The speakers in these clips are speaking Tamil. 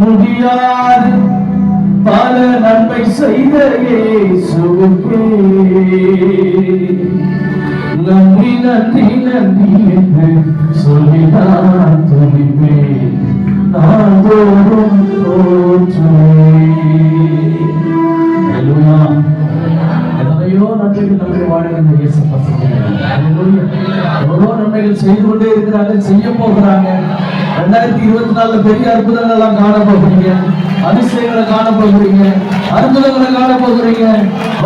முடியாது. பல நன்மை செய்த இயேசுவுக்கே. நன்றி நன்றி நன்றி என்று சொல்லிதான் துணிப்பேன் நான் தோறும் எத்தனையோ நன்மைகள் நம்முடைய வாழ்வில் இயேசப்பா செஞ்சிருக்கிறார். Hallelujah. நன்மைகள் செய்து கொண்டே இருக்கிறாங்க செய்ய போகிறாங்க. ரெண்டாயிரத்தி இருபத்தி நாலுல பெரிய அற்புதங்கள் எல்லாம் காண போகிறீங்க அதிசயங்களை காண போகிறீங்க அற்புதங்களை காண போகிறீங்க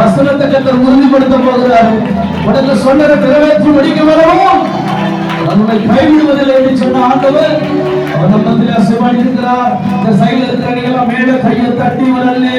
வசனத்தை கத்தர் உறுதிப்படுத்த போகிறாரு. உனக்கு சொன்னதை நிறைவேற்றி முடிக்க வரவும். நம்மை கைவிடுவதில்லை என்று சொன்ன ஆண்டவர் அந்த மந்திரி மத்தியில இருக்கிறார். இந்த சைடுல இருக்கிறவங்க மேல கையை தட்டி வரலே.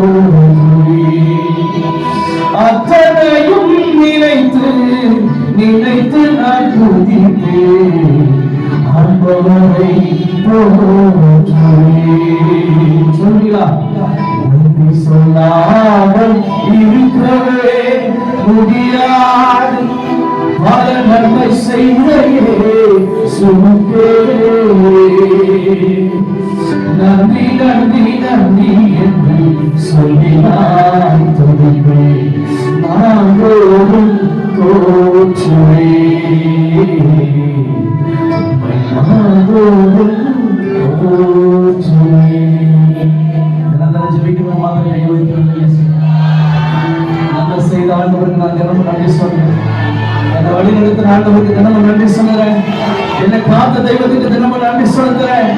போற்றுவேன். சொல்லுங்களா நன்றி சொல்லாமல் இருக்கவே முடியாது பல நன்மை செய்தையே சுமக்கே வழிநடத்த ஆண்டவருக்கு தினமும் நன்றி சொல்லுறேன். என்னை பார்த்த தெய்வத்துக்கு தினமும் நன்றி சொல்லுகிறேன்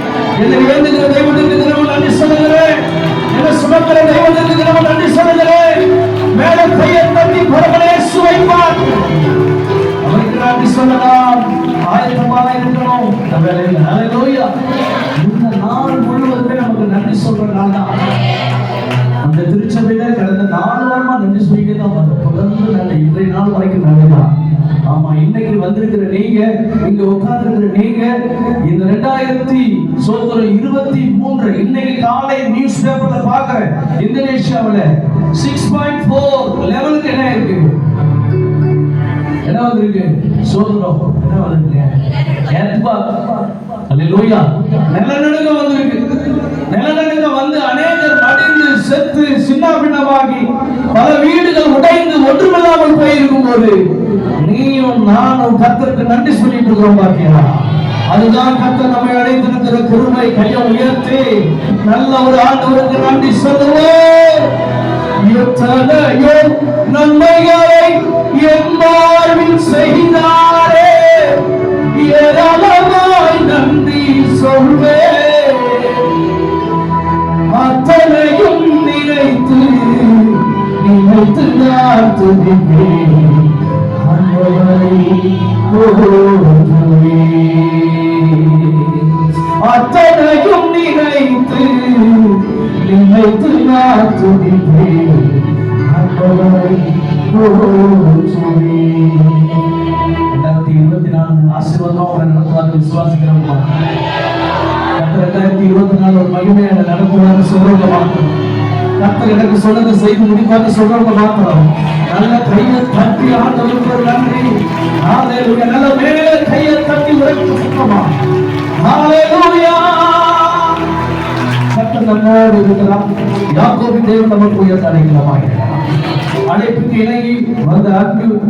என்னை இழந்துகிற தெய்வத்துக்கு தினமும் நன்றி சொல்லுகிறேன் என்னை சுமக்கிற தெய்வத்துக்கு தினமும் நன்றி சொல்லுகிறேன் மேல பெயர் தண்ணி பரமனே சுவைப்பார் அவருக்கு நன்றி சொல்லலாம். ஆயிரமாக இருக்கணும். இந்த வேலையில் ஹalleluya. இந்த நாள் முழுவதுமே நமக்கு நன்றி சொல்ற நாள் தான். அந்த திருச்சபையில கடந்த நாலு வாரமா நன்றி சொல்லிட்டே தான் இன்னைக்கு வந்திருக்கிற நீங்க இங்க உட்கார்ந்திருக்கிற நீங்க இந்த ரெண்டாயிரத்தி சோதரம் இருபத்தி மூன்று இன்னைக்கு காலை நியூஸ் பேப்பர்ல பாக்குறேன் இந்தோனேஷியாவுல சிக்ஸ் பாயிண்ட் ஃபோர் லெவலுக்கு என்ன இருக்கு? என்ன வந்திருக்கு? சோதரம் என்ன வந்திருக்கு? அல்லேலூயா நிலநடுக்கம் வந்திருக்கு. நிலநடுக்கம் வந்து அநேகர் மடிந்து செத்து சின்ன பின்னமாகி பல வீடுகள் உடைந்து ஒன்றுமில்லாமல் போயிருக்கும் போது நீயும் நானும் கத்திற்கு நன்றி சொல்லிட்டு இருக்கிறோம் பாக்கியா அதுதான் கத்த நம்மை அடைந்திருக்கிற பெருமை கையை உயர்த்தி நல்ல ஒரு ஆண்டவருக்கு நன்றி சொல்லுவோம் எத்தனையோ நன்மைகளை என் வாழ்வில் செய்தாரே. ஏராளமாய் நன்றி சொல்வே அத்தனையும் நினைத்து நினைத்து நான் துதிப்பேன் அத்தனையும் நினைத்து நினைத்து நான் துதிப்பேன் ஆண்டவரை போற்றுவேன். ரெண்டாயிரத்தி இருபத்தி நாலு ஆசீர்வாதமா உங்களை நடத்துவாங்க விசுவாசிக்கிறோம்மா. ரெண்டாயிரத்தி இருபத்தி நாலு ஒரு மகிமையை நடத்துவாங்க கத்தர் எனக்கு சொன்னதை செய்து முடிப்பாங்க சொல்றவங்க மாத்திரம். நல்ல கையை தட்டி ஆண்டவருக்கு ஒரு நன்றி. ஹalleluya. நல்ல மேல கையை தட்டி உரைக்கு சுத்தமா. ஹalleluya. கர்த்தர் நம்மோடு இருக்கிறார். யாக்கோபி தேவன் நமக்கு உயர்ந்த அடைக்கலமாக. அழைப்புக்கு இணங்கி வந்த அன்பு